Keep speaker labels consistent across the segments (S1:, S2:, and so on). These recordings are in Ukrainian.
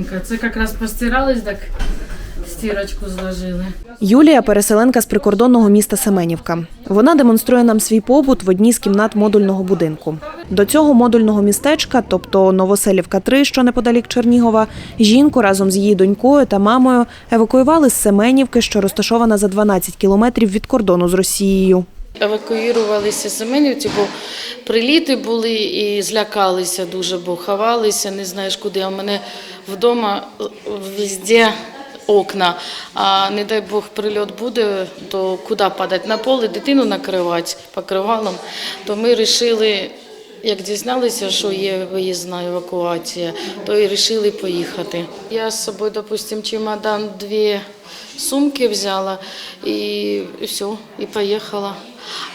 S1: новенька. Це якраз постирались, так стірочку зложили.
S2: Юлія переселенка з прикордонного міста Семенівка. Вона демонструє нам свій побут в одній з кімнат модульного будинку. До цього модульного містечка, тобто Новоселівка 3, що неподалік Чернігова, жінку разом з її донькою та мамою евакуювали з Семенівки, що розташована за 12 кілометрів від кордону з Росією.
S1: Евакуювалися з Семенівці, бо приліти були і злякалися дуже, бо ховалися, не знаєш куди. А в мене вдома везде окна. А не дай Бог прильот буде, то куди падати? На поле дитину накривати покривалом. То ми вирішили, як дізналися, що є виїзна евакуація, то і вирішили поїхати. Я з собою, допустим, чемодан, дві сумки взяла і все, і поїхала.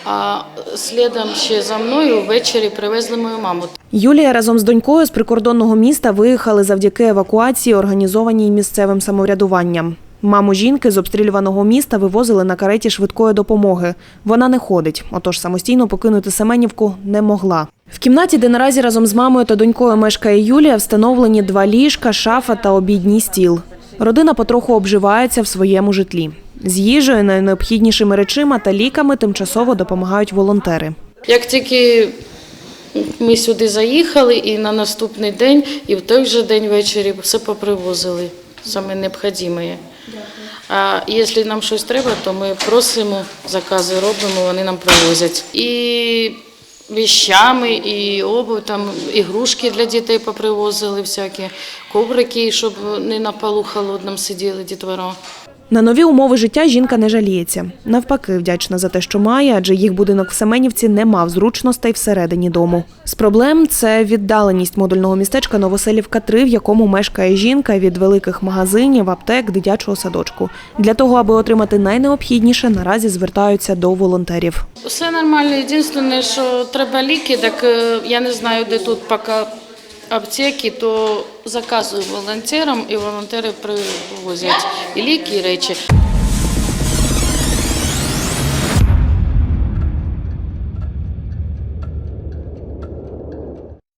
S1: А слідом ще за мною ввечері привезли мою маму.
S2: Юлія разом з донькою з прикордонного міста виїхали завдяки евакуації, організованій місцевим самоврядуванням. Маму жінки з обстрілюваного міста вивозили на кареті швидкої допомоги. Вона не ходить, отож самостійно покинути Семенівку не могла. В кімнаті, де наразі разом з мамою та донькою мешкає Юлія, встановлені два ліжка, шафа та обідній стіл. Родина потроху обживається в своєму житлі. З їжею, найнеобхіднішими речима та ліками тимчасово допомагають волонтери.
S1: Як тільки ми сюди заїхали, і на наступний день, і в той же день ввечері все попривозили, саме необхідне. А якщо нам щось треба, то ми просимо, закази робимо, вони нам привозять. І віщами, і обув, там ігрушки для дітей попривозили всякі, коврики, щоб не на полу холодному сиділи дітвора.
S2: На нові умови життя жінка не жаліється. Навпаки, вдячна за те, що має, адже їх будинок в Семенівці не мав зручностей всередині дому. З проблем це віддаленість модульного містечка Новоселівка 3, в якому мешкає жінка від великих магазинів, аптек, дитячого садочку. Для того, аби отримати найнеобхідніше, наразі звертаються до волонтерів.
S1: Все нормально. Єдине, що треба ліки, так е, я не знаю, де тут поки аптеки, то заказую волонтерам і волонтери привозять і ліки, і речі.